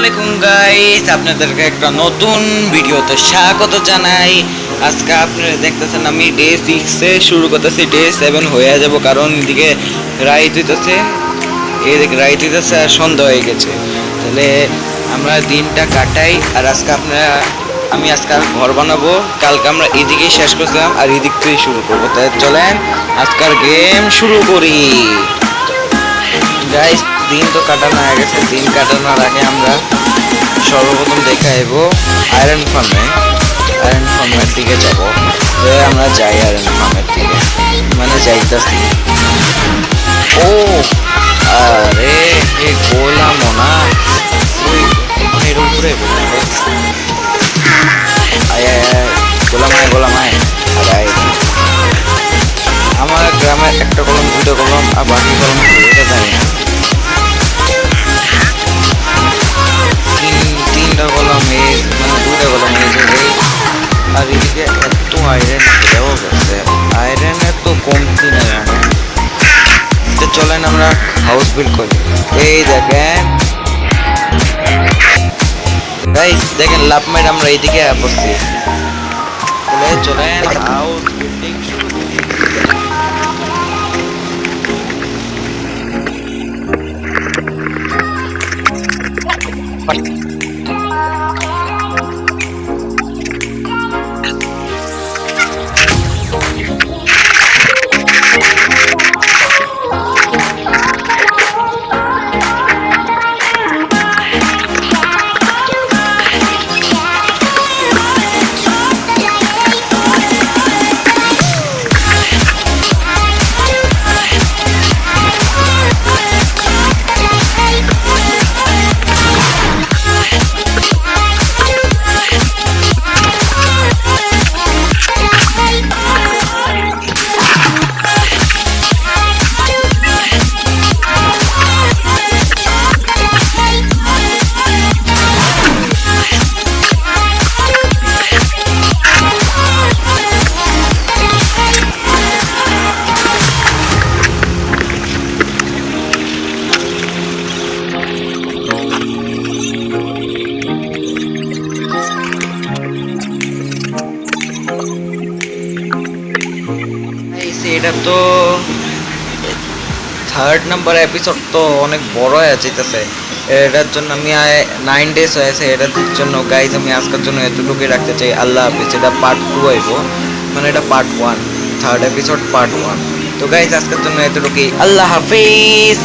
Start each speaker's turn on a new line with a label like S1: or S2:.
S1: আসসালামাইকুম গাইস আপনাদেরকে একটা নতুন ভিডিওতে স্বাগত জানাই। আজকে আপনারা দেখতেছেন আমি ডে সিক্সে শুরু করতেছি ডে সেভেন হয়ে যাব, কারণ এদিকে রাইত হইতেছে, এদিকে রাইত হইতেছে আর সন্ধ্যা হয়ে গেছে। তাহলে আমরা দিনটা কাটাই, আর আজকে আপনারা, আমি আজকে ঘর বানাবো। কালকে আমরা এদিকেই শেষ করছিলাম, আর এদিক থেকেই শুরু করব। তাই চলেন আজকাল গেম শুরু করি। গাইস দিন তো কাটানো হয়ে গেছে। দিন কাটানোর আগে আমরা সর্বপ্রথম দেখে আইব আয়রন ফার্মে আয়রন ফার্মের দিকে যাব। আমরা যাই আয়রন ফার্মের দিকে। মানে যাইতাছি। ও, আরে, এ গোলাম না ওই এর উপরে আয় আয় আয় গোলাম আয় গোলাম আয় আরে আয়। আমার গ্রামের একটা কলম দুটো কলম, আর বাকি কলম এটা জানি না। হাউস বিল্ড করি এই দেখেন গাইস দেখেন লাভ মাইট আমরা এইদিকে বসছি তাহলে চলেন হাউস বিল্ডিং শুরু করি এটা তো থার্ড নাম্বার এপিসোড তো অনেক বড় হয়ে যেতেছে এটার জন্য আমি নাইন ডেজ হয়েছে এটার জন্য গাইজ আমি আজকের জন্য এতটুকুই রাখতে চাই। আল্লাহ হাফিজ, এটা পার্ট টু আইব মানে এটা part one third episode part one তো গাইজ আজকের জন্য এতটুকুই। আল্লাহ হাফিজ!